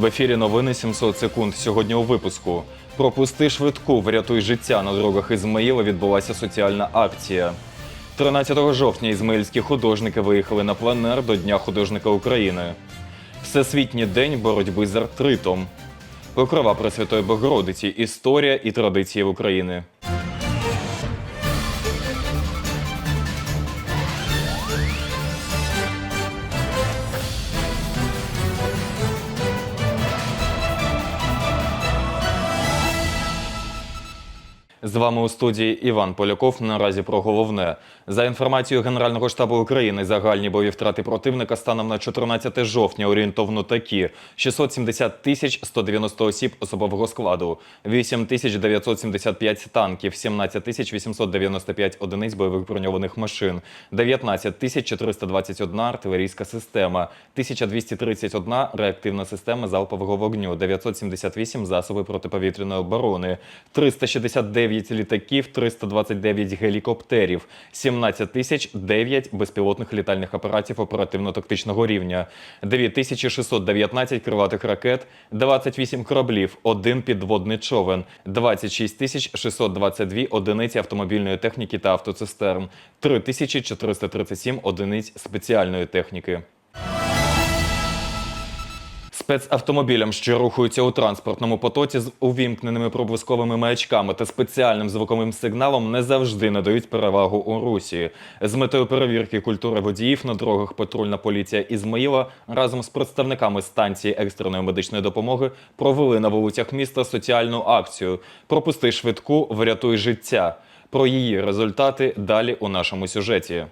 В ефірі новини 700 секунд. Сьогодні у випуску. Пропусти швидку, врятуй життя. На дорогах Ізмаїла відбулася соціальна акція. 13 жовтня ізмаїльські художники виїхали на пленер до Дня художника України. Всесвітній день боротьби з артритом. Покрова Пресвятої Богородиці. Історія і традиції України. З вами у студії Іван Поляков. Наразі про головне. За інформацією Генерального штабу України, загальні бойові втрати противника станом на 14 жовтня орієнтовно такі: 670 тисяч 190 осіб особового складу, 8 тисяч 975 танків, 17 тисяч 895 одиниць бойових броньованих машин, 19 тисяч 421 артилерійська система, 1231 реактивна система залпового вогню, 978 засоби протиповітряної оборони, 369 літаків, 329 гелікоптерів, 17 тисяч 9 безпілотних літальних апаратів оперативно-тактичного рівня, 9619 крилатих ракет, 28 кораблів, один підводний човен, 26 тисяч 622 одиниці автомобільної техніки та автоцистерн, 3437 одиниць спеціальної техніки. Спецавтомобілям, що рухаються у транспортному потоці з увімкненими проблисковими маячками та спеціальним звуковим сигналом, не завжди надають перевагу у русі. З метою перевірки культури водіїв на дорогах патрульна поліція Ізмаїла разом з представниками станції екстреної медичної допомоги провели на вулицях міста соціальну акцію Пропусти швидку, врятуй життя. Про її результати далі у нашому сюжеті.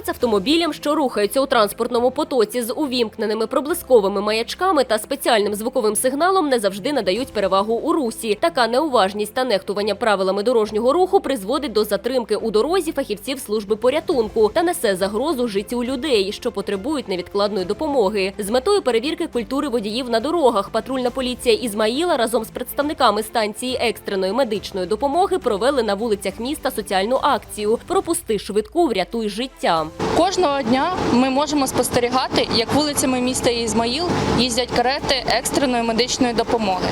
Спецавтомобілям, що рухаються у транспортному потоці з увімкненими проблисковими маячками та спеціальним звуковим сигналом, не завжди надають перевагу у русі. Така неуважність та нехтування правилами дорожнього руху призводить до затримки у дорозі фахівців служби порятунку та несе загрозу життю людей, що потребують невідкладної допомоги. З метою перевірки культури водіїв на дорогах патрульна поліція Ізмаїла разом з представниками станції екстреної медичної допомоги провели на вулицях міста соціальну акцію Пропусти швидку, врятуй життя. Кожного дня ми можемо спостерігати, як вулицями міста Ізмаїл їздять карети екстреної медичної допомоги.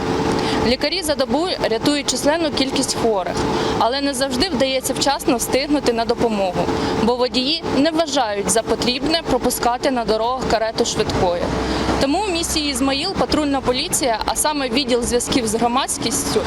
Лікарі за добу рятують численну кількість хворих, але не завжди вдається вчасно встигнути на допомогу, бо водії не вважають за потрібне пропускати на дорогах карету швидкої. Тому у місті Ізмаїл патрульна поліція, а саме відділ зв'язків з громадськістю,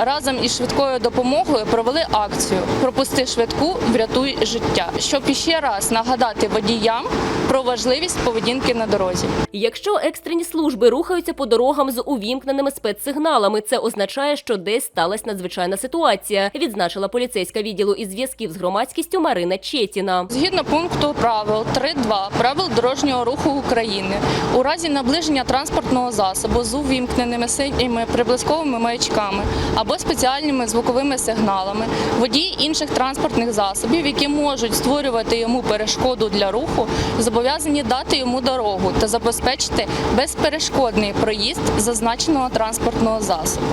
разом із швидкою допомогою провели акцію Пропусти швидку, врятуй життя, щоб іще раз нагадати водіям про важливість поведінки на дорозі. Якщо екстрені служби рухаються по дорогам з увімкненими спецсигналами, це означає, що десь сталася надзвичайна ситуація, відзначила поліцейська відділу із зв'язків з громадськістю Марина Четіна. Згідно пункту правил 3.2 правил дорожнього руху України, у разі наближення транспортного засобу з увімкненими синіми приблизковими маячками або спеціальними звуковими сигналами, водії інших транспортних засобів, які можуть створювати йому перешкоду для руху, зобов'язані дати йому дорогу та забезпечити безперешкодний проїзд зазначеного транспортного засобу.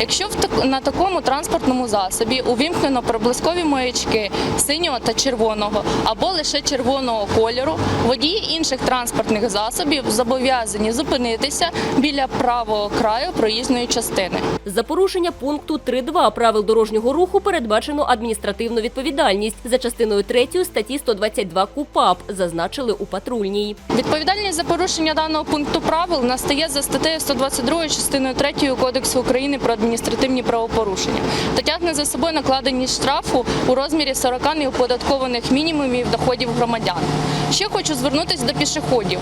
Якщо на такому транспортному засобі увімкнено проблискові маячки синього та червоного або лише червоного кольору, водії інших транспортних засобів зобов'язані зупинитися біля правого краю проїзної частини. За порушення пункту 3.2 правил дорожнього руху передбачено адміністративну відповідальність за частиною 3 статті 122 КУПАП, зазначили у патрульній. Відповідальність за порушення даного пункту правил настає за статтею 122 частиною 3 Кодексу України про адміністративні правопорушення та тягне за собою накладення штрафу у розмірі 40 неоподаткованих мінімумів доходів громадян. Ще хочу звернутися до пішоходів.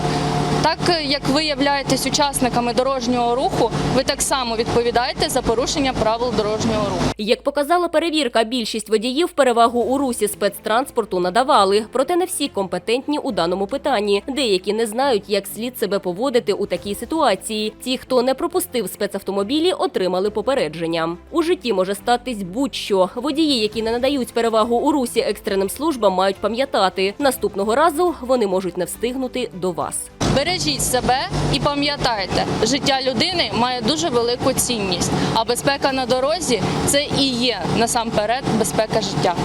Так як ви являєтесь учасниками дорожнього руху, ви так само відповідаєте за порушення правил дорожнього руху. Як показала перевірка, більшість водіїв перевагу у русі спецтранспорту надавали, проте не всі компетентні у даному питанні. Деякі не знають, як слід себе поводити у такій ситуації. Ті, хто не пропустив спецавтомобілі, отримали попередження. У житті може статись будь-що. Водії, які не надають перевагу у русі екстреним службам, мають пам'ятати. Наступного разу вони можуть не встигнути до вас. Бережіть себе і пам'ятайте, життя людини має дуже велику цінність, а безпека на дорозі це і є насамперед безпека життя.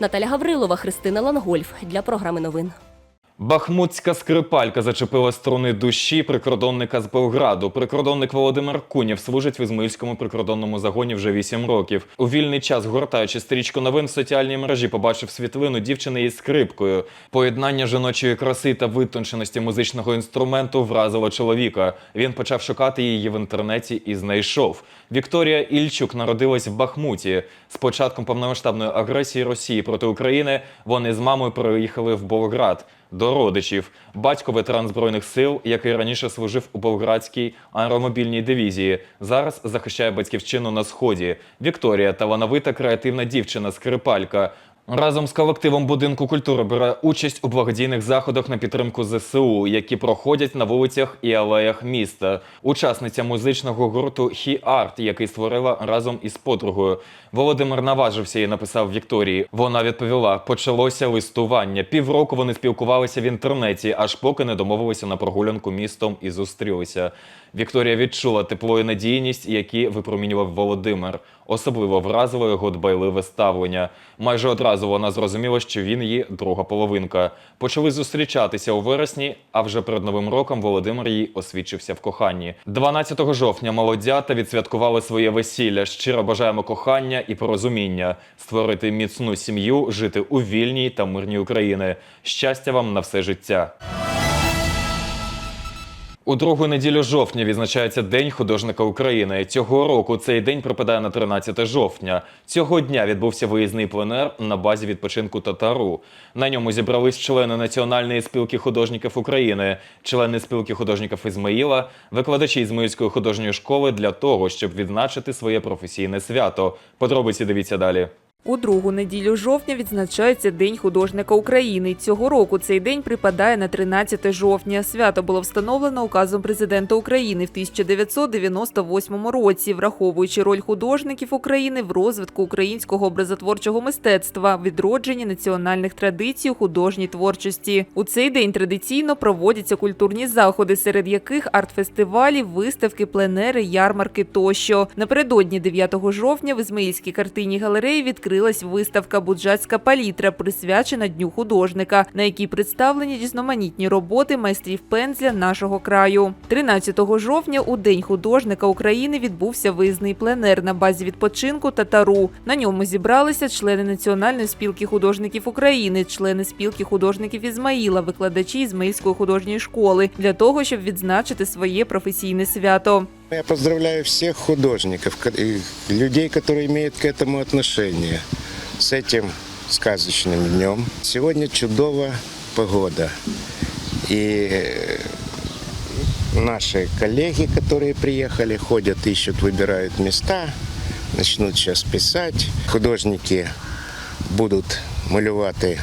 Наталя Гаврилова, Христина Лангольф для програми новин. Бахмутська скрипалька зачепила струни душі прикордонника з Белграду. Прикордонник Володимир Кунєв служить в Ізмаїльському прикордонному загоні вже 8 років. У вільний час, гортаючи стрічку новин в соціальній мережі, побачив світлину дівчини із скрипкою. Поєднання жіночої краси та витонченості музичного інструменту вразило чоловіка. Він почав шукати її в інтернеті і знайшов. Вікторія Ільчук народилась в Бахмуті. З початком повномасштабної агресії Росії проти України вони з мамою переїхали в Болград до родичів. Батько ветеран збройних сил, який раніше служив у Болградській аеромобільній дивізії, зараз захищає батьківщину на сході. Вікторія талановита креативна дівчина, скрипалька. Разом з колективом будинку культури бере участь у благодійних заходах на підтримку ЗСУ, які проходять на вулицях і алеях міста. Учасниця музичного гурту «He Art», який створила разом із подругою. Володимир наважився і написав Вікторії. Вона відповіла: почалося листування. Півроку вони спілкувалися в інтернеті, аж поки не домовилися на прогулянку містом і зустрілися. Вікторія відчула тепло і надійність, які випромінював Володимир. Особливо вразило його дбайливе ставлення. Майже одразу вона зрозуміла, що він її друга половинка. Почали зустрічатися у вересні, а вже перед новим роком Володимир їй освідчився в коханні. 12 жовтня молодята відсвяткували своє весілля. Щиро бажаємо кохання і порозуміння, створити міцну сім'ю, жити у вільній та мирній Україні. Щастя вам на все життя. У другу неділю жовтня відзначається День художника України. Цього року цей день припадає на 13 жовтня. Цього дня відбувся виїзний пленер на базі відпочинку Татару. На ньому зібрались члени Національної спілки художників України, члени спілки художників Ізмаїла, викладачі Ізмаїльської художньої школи для того, щоб відзначити своє професійне свято. Подробиці дивіться далі. У другу неділю жовтня відзначається День художника України. Цього року цей день припадає на 13 жовтня. Свято було встановлено указом президента України в 1998 році, враховуючи роль художників України в розвитку українського образотворчого мистецтва, відродженні національних традицій у художній творчості. У цей день традиційно проводяться культурні заходи, серед яких арт-фестивалі, виставки, пленери, ярмарки тощо. Напередодні 9 жовтня в Ізмаїльській картинній галереї відкрилась виставка Буджацька палітра, присвячена Дню художника, на якій представлені різноманітні роботи майстрів пензля нашого краю. 13 жовтня у День художника України відбувся виїзний пленер на базі відпочинку Татару. На ньому зібралися члени Національної спілки художників України, члени спілки художників Ізмаїла, викладачі Ізмаїльської художньої школи для того, щоб відзначити своє професійне свято. Я поздравляю всех художников, ко- и людей, которые имеют к этому отношение, с этим сказочным днем. Сегодня чудовая погода. И э, наши коллеги, которые приехали, ходят, ищут, выбирают места, начнут сейчас писать. Художники будуть малювати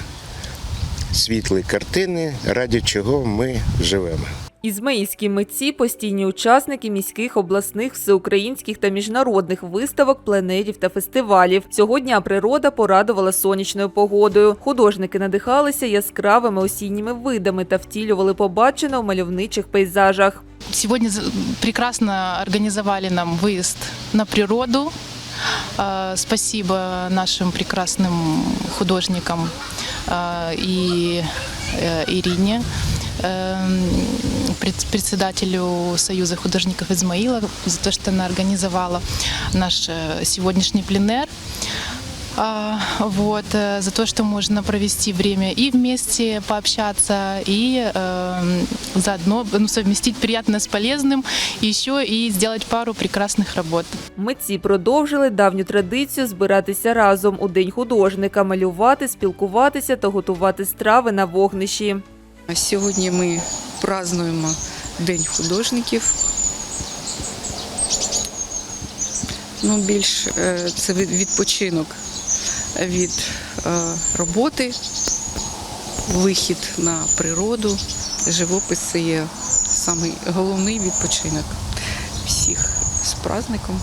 світлі картини, ради чого ми живемо. Ізмаїльські митці постійні учасники міських, обласних, всеукраїнських та міжнародних виставок, пленерів та фестивалів. Цього дня природа порадувала сонячною погодою. Художники надихалися яскравими осінніми видами та втілювали побачене у мальовничих пейзажах. За- прекрасно организовали нам выезд на природу. Спасибо нашим прекрасным художникам а, и э, Ирине, эм, пред- председателю Союза художников Измаила, за то, что она организовала наш э, сегодняшний пленер. А, Вот, э, за то, что можно провести время и вместе пообщаться, и эм, заодно ну, совместить приятное с полезным, и еще и сделать пару прекрасных работ. Митці продовжили давню традицію збиратися разом у день художника, малювати, спілкуватися та готувати страви на вогнищі. Сьогодні ми празднуємо День художників. Ну, більш е, це відпочинок від е, роботи, вихід на природу. Живопис це є самий головний відпочинок всіх з праздником.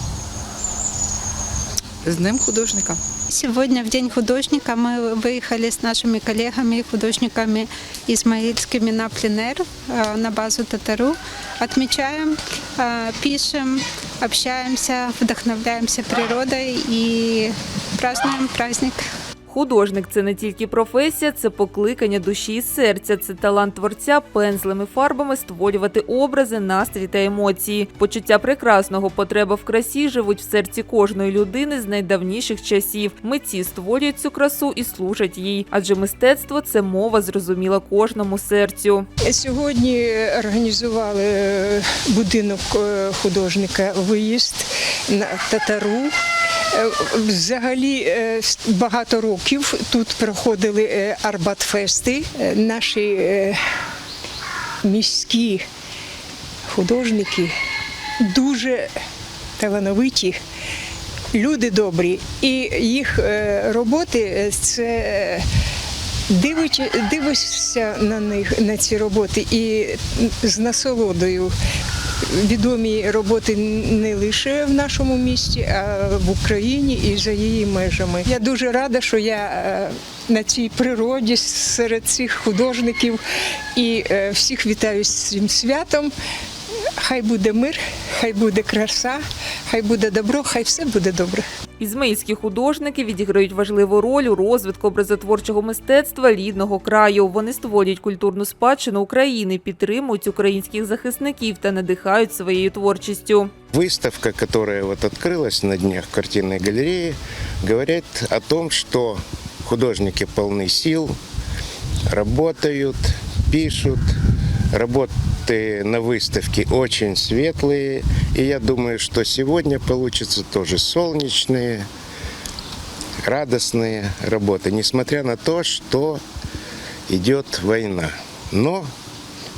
з Днем художника Сегодня, в День художника, мы выехали с нашими коллегами, художниками измаильскими на пленэр, э, на базу Татару. Отмечаем, э, пишем, общаемся, вдохновляемся природой и празднуем праздник. Художник це не тільки професія, це покликання душі і серця, це талант творця пензлем і фарбами створювати образи, настрій та емоції. Почуття прекрасного, потреба в красі живуть в серці кожної людини з найдавніших часів. Митці створюють цю красу і служать їй, адже мистецтво це мова зрозуміла кожному серцю. Сьогодні організували е, будинок е, художника виїзд на татару. Е, Взагалі е, багато років тут проходили е, арбатфести. Наші міські художники дуже талановиті, люди добрі, і їх роботи це. дивишся на них на ці роботи і з насолодою. Відомі роботи не лише в нашому місті, а в Україні і за її межами. Я дуже рада, що я е, на цій природі серед цих художників і е, всіх вітаю з цим святом Хай буде мир, хай буде краса, хай буде добро, хай все буде добре. Ізмаїльські художники відіграють важливу роль у розвитку образотворчого мистецтва рідного краю. Вони створюють культурну спадщину України, підтримують українських захисників та надихають своєю творчістю. Выставка, которая вот открылась на днях в картинной галерее, говорит о том, что художники полны сил, работают, пишут. Работы на выставке очень светлые. И я думаю, что сегодня получатся тоже солнечные, радостные работы, несмотря на то, что идет война. Но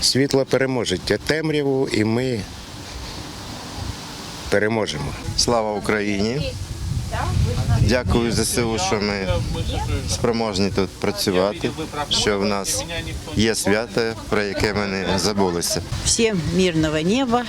світло переможе темряву, і ми переможемо. Слава Україні! Дякую ЗСУ, що ми спроможні тут працювати, що в нас є свято, про яке ми не забулися. Всім мирного неба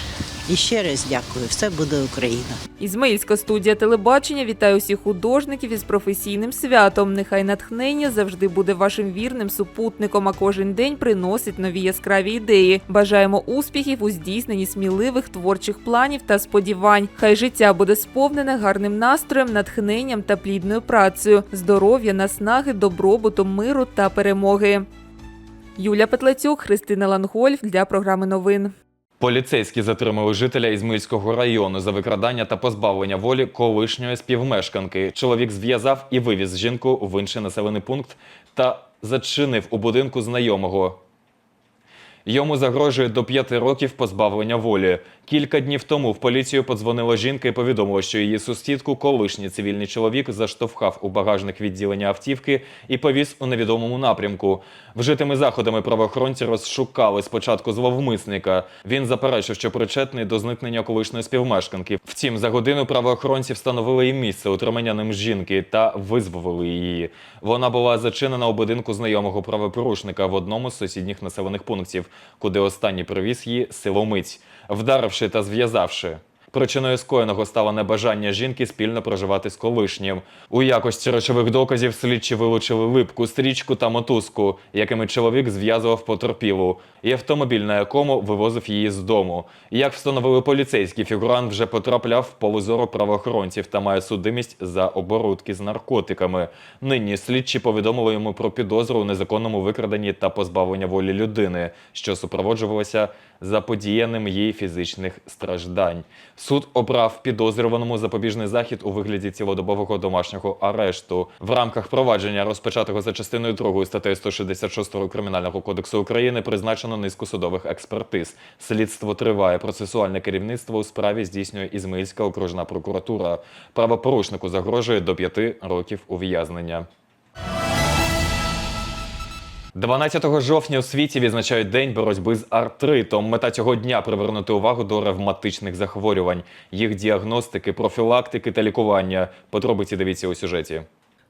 і ще раз дякую. Все буде Україна. Ізмаїльська студія телебачення вітає усіх художників із професійним святом. Нехай натхнення завжди буде вашим вірним супутником, а кожен день приносить нові яскраві ідеї. Бажаємо успіхів у здійсненні сміливих творчих планів та сподівань. Хай життя буде сповнене гарним настроєм, натхненням та плідною працею, здоров'я, наснаги, добробуту, миру та перемоги. Юля Петлацюк, Христина Лангольф для програми новин. Поліцейські затримали жителя Ізмильського району за викрадання та позбавлення волі колишньої співмешканки. Чоловік зв'язав і вивіз жінку в інший населений пункт та зачинив у будинку знайомого. Йому загрожує до п'яти років позбавлення волі. Кілька днів тому в поліцію подзвонила жінка і повідомила, що її сусідку, колишній цивільний чоловік, заштовхав у багажник відділення автівки і повіз у невідомому напрямку. Вжитими заходами правоохоронці розшукали спочатку зловмисника. Він заперечив, що причетний до зникнення колишньої співмешканки. Втім, за годину правоохоронці встановили їй місце утримання ним жінки та визволили її. Вона була зачинена у будинку знайомого правопорушника в одному з сусідніх населених пунктів, куди останній привіз її силомиць, вдаривши та зв'язавши. Причиною скоєного стало небажання жінки спільно проживати з колишнім. У якості речових доказів слідчі вилучили липку, стрічку та мотузку, якими чоловік зв'язував потерпілу, і автомобіль, на якому вивозив її з дому. Як встановили поліцейські, фігурант вже потрапляв в поле зору правоохоронців та має судимість за оборудки з наркотиками. Нині слідчі повідомили йому про підозру у незаконному викраденні та позбавлення волі людини, що супроводжувалося заподіяним їй фізичних страждань. Суд обрав підозрюваному запобіжний захід у вигляді цілодобового домашнього арешту в рамках провадження, розпочатого за частиною 2 статтею 166 Кримінального кодексу України, призначено низку судових експертиз. Слідство триває. Процесуальне керівництво у справі здійснює Ізмаїльська окружна прокуратура. Правопорушнику загрожує до 5 років ув'язнення. 12 жовтня у світі відзначають День боротьби з артритом. Мета цього дня привернути увагу до ревматичних захворювань, їх діагностики, профілактики та лікування. Подробиці дивіться у сюжеті.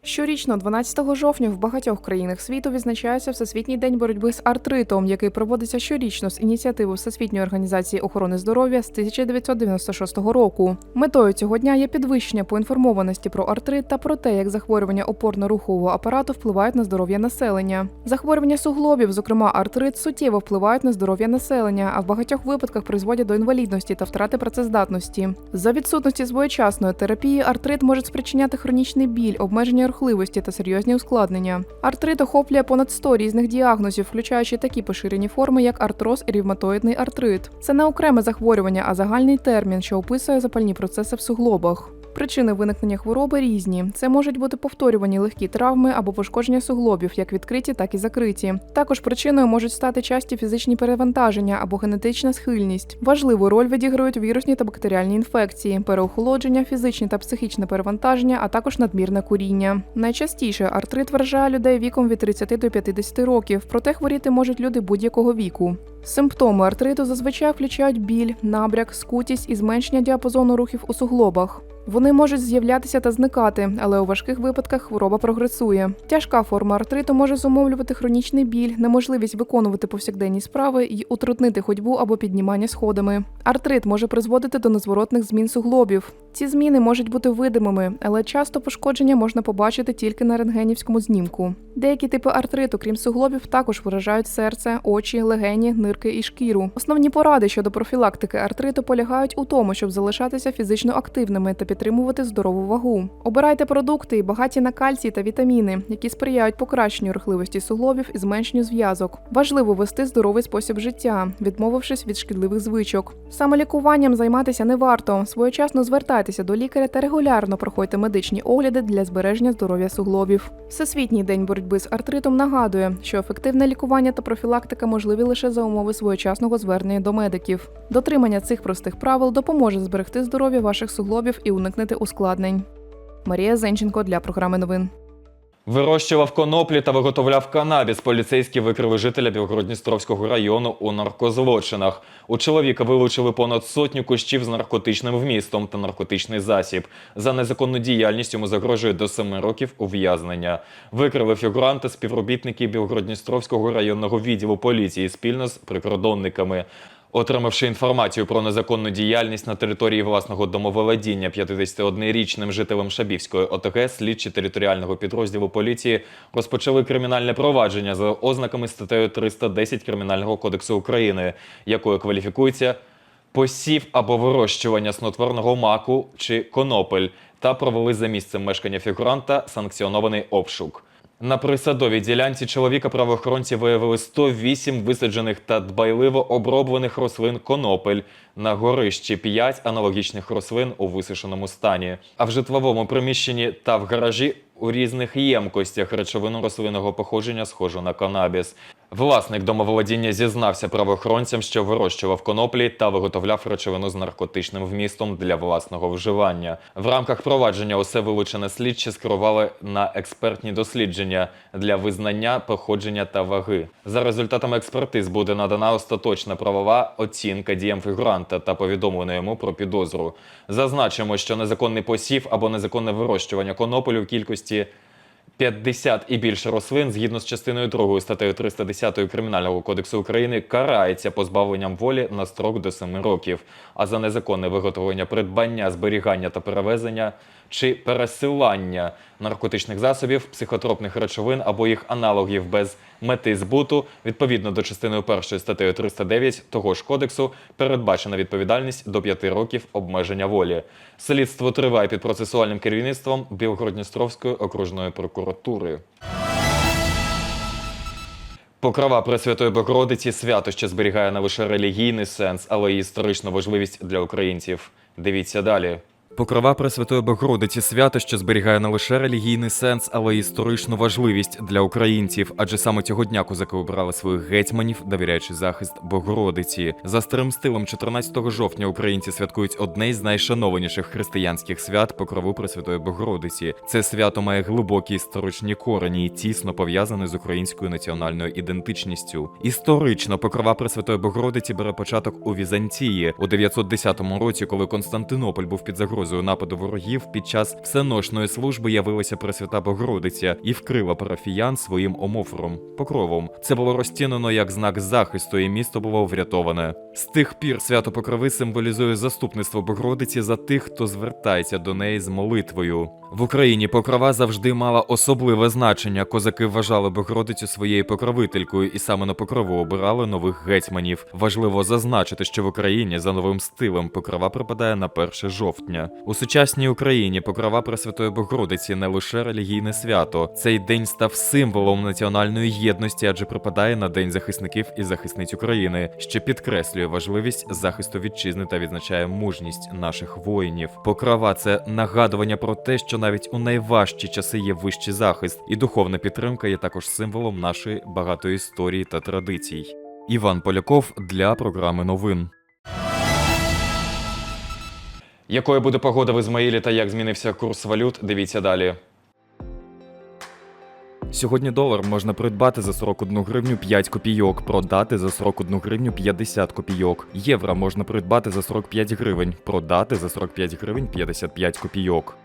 Щорічно, 12 жовтня, в багатьох країнах світу відзначається Всесвітній день боротьби з артритом, який проводиться щорічно з ініціативи Всесвітньої організації охорони здоров'я з 1996 року. Метою цього дня є підвищення поінформованості про артрит та про те, як захворювання опорно-рухового апарату впливають на здоров'я населення. Захворювання суглобів, зокрема артрит, суттєво впливають на здоров'я населення, а в багатьох випадках призводять до інвалідності та втрати працездатності. За відсутності своєчасної терапії артрит може спричиняти хронічний біль, обмеження рухливості та серйозні ускладнення. Артрит охоплює понад 100 різних діагнозів, включаючи такі поширені форми, як артроз і рівматоїдний артрит. Це не окреме захворювання, а загальний термін, що описує запальні процеси в суглобах. Причини виникнення хвороби різні. Це можуть бути повторювані легкі травми або пошкодження суглобів, як відкриті, так і закриті. Також причиною можуть стати часті фізичні перевантаження або генетична схильність. Важливу роль відіграють вірусні та бактеріальні інфекції, переохолодження, фізичне та психічне перевантаження, а також надмірне куріння. Найчастіше артрит вражає людей віком від 30 до 50 років, проте хворіти можуть люди будь-якого віку. Симптоми артриту зазвичай включають біль, набряк, скутість і зменшення діапазону рухів у суглобах. Вони можуть з'являтися та зникати, але у важких випадках хвороба прогресує. Тяжка форма артриту може зумовлювати хронічний біль, неможливість виконувати повсякденні справи і утруднити ходьбу або піднімання сходами. Артрит може призводити до незворотних змін суглобів. Ці зміни можуть бути видимими, але часто пошкодження можна побачити тільки на рентгенівському знімку. Деякі типи артриту, крім суглобів, також виражають серце, очі, легені, нирки і шкіру. Основні поради щодо профілактики артриту полягають у тому, щоб залишатися фізично активними та підтримувати здорову вагу. Обирайте продукти, багаті на кальцій та вітаміни, які сприяють покращенню рухливості суглобів і зменшенню зв'язок. Важливо вести здоровий спосіб життя, відмовившись від шкідливих звичок. Самолікуванням займатися не варто. Своєчасно звертайтеся до лікаря та регулярно проходьте медичні огляди для збереження здоров'я суглобів. Всесвітній день боротьби з артритом нагадує, що ефективне лікування та профілактика можливі лише за умови своєчасного звернення до медиків. Дотримання цих простих правил допоможе зберегти здоров'я ваших суглобів і уникнути ускладнень. Марія Зенченко для програми новин. Вирощував коноплі та виготовляв канабіс. Поліцейські викрили жителя Білгородністровського району у наркозлочинах. У чоловіка вилучили понад сотню кущів з наркотичним вмістом та наркотичний засіб. За незаконну діяльність йому загрожує до 7 років ув'язнення. Викрили фігуранта співробітники Білгородністровського районного відділу поліції спільно з прикордонниками. Отримавши інформацію про незаконну діяльність на території власного домоволодіння 51-річним жителем Шабівської ОТГ, слідчі територіального підрозділу поліції розпочали кримінальне провадження за ознаками статтею 310 Кримінального кодексу України, якою кваліфікується посів або вирощування снотворного маку чи конопель, та провели за місцем мешкання фігуранта санкціонований обшук. На присадовій ділянці чоловіка правоохоронці виявили 108 висаджених та дбайливо оброблених рослин конопель. На горищі 5 аналогічних рослин у висушеному стані. А в житловому приміщенні та в гаражі у різних ємкостях речовину рослинного походження схожу на канабіс. Власник домоволодіння зізнався правоохоронцям, що вирощував коноплі та виготовляв речовину з наркотичним вмістом для власного вживання. В рамках провадження усе вилучене слідчі скерували на експертні дослідження для визнання походження та ваги. За результатами експертиз буде надана остаточна правова оцінка діям фігуранта та повідомлено йому про підозру. Зазначимо, що незаконний посів або незаконне вирощування конополю в кількості 50 і більше рослин згідно з частиною 2 статтею 310 Кримінального кодексу України карається позбавленням волі на строк до 7 років, а за незаконне виготовлення, придбання, зберігання та перевезення чи пересилання наркотичних засобів, психотропних речовин або їх аналогів без мети збуту, відповідно до частини 1 статтею 309 того ж кодексу, передбачена відповідальність до 5 років обмеження волі. Слідство триває під процесуальним керівництвом Білгородністровської окружної прокуратури. Покрова Пресвятої Богородиці свято, що зберігає не лише релігійний сенс, але й історичну важливість для українців. Дивіться далі. Покрова Пресвятої Богородиці свято, що зберігає не лише релігійний сенс, але й історичну важливість для українців, адже саме цього дня козаки обрали своїх гетьманів, довіряючи захист Богородиці. За старим стилем, 14 жовтня українці святкують одне із найшанованіших християнських свят покрову Пресвятої Богородиці. Це свято має глибокі історичні корені і тісно пов'язане з українською національною ідентичністю. Історично покрова Пресвятої Богородиці бере початок у Візантії у 910 році, коли Константинополь був під загрозою загрозою нападу ворогів під час всеношної служби явилася Пресвята Богородиця і вкрила парафіян своїм омофором, покровом. Це було розцінено як знак захисту, і місто було врятоване. З тих пір свято Покрови символізує заступництво Богородиці за тих, хто звертається до неї з молитвою. В Україні покрова завжди мала особливе значення. Козаки вважали Богородицю своєю покровителькою, і саме на покрову обирали нових гетьманів. Важливо зазначити, що в Україні за новим стилем покрова припадає на 1 жовтня. У сучасній Україні покрова Пресвятої Богородиці не лише релігійне свято. Цей день став символом національної єдності, адже припадає на День захисників і захисниць України, що підкреслює важливість захисту вітчизни та відзначає мужність наших воїнів. Покрова це нагадування про те, що навіть у найважчі часи є вищий захист, і духовна підтримка є також символом нашої багатої історії та традицій. Іван Поляков для програми новин. Якою буде погода в Ізмаїлі та як змінився курс валют? Дивіться далі. Сьогодні долар можна придбати за 41 гривню 5 копійок, продати за 41 гривню 50 копійок. Євро можна придбати за 45 гривень, продати за 45 гривень 55 копійок.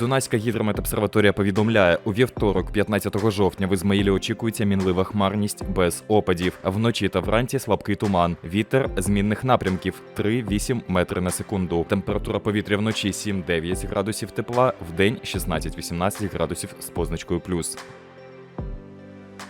Дунайська гідрометобсерваторія повідомляє, у вівторок, 15 жовтня, в Ізмаїлі очікується мінлива хмарність без опадів. Вночі та вранці слабкий туман. Вітер змінних напрямків 3-8 метри на секунду. Температура повітря вночі 7-9 градусів тепла, вдень 16-18 градусів з позначкою плюс.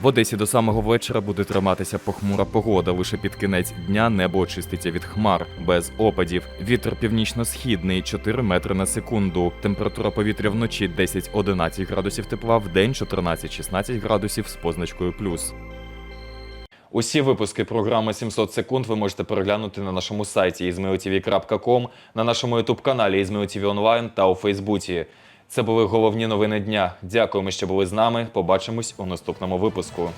В Одесі до самого вечора буде триматися похмура погода. Лише під кінець дня небо очиститься від хмар без опадів. Вітер північно-східний 4 метри на секунду. Температура повітря вночі 10-11 градусів тепла, в день 14-16 градусів з позначкою плюс. Усі випуски програми 700 секунд ви можете переглянути на нашому сайті izmailtv.com, на нашому ютуб-каналі izmailtv онлайн та у Фейсбуці. Це були головні новини дня. Дякуємо, що були з нами. Побачимось у наступному випуску.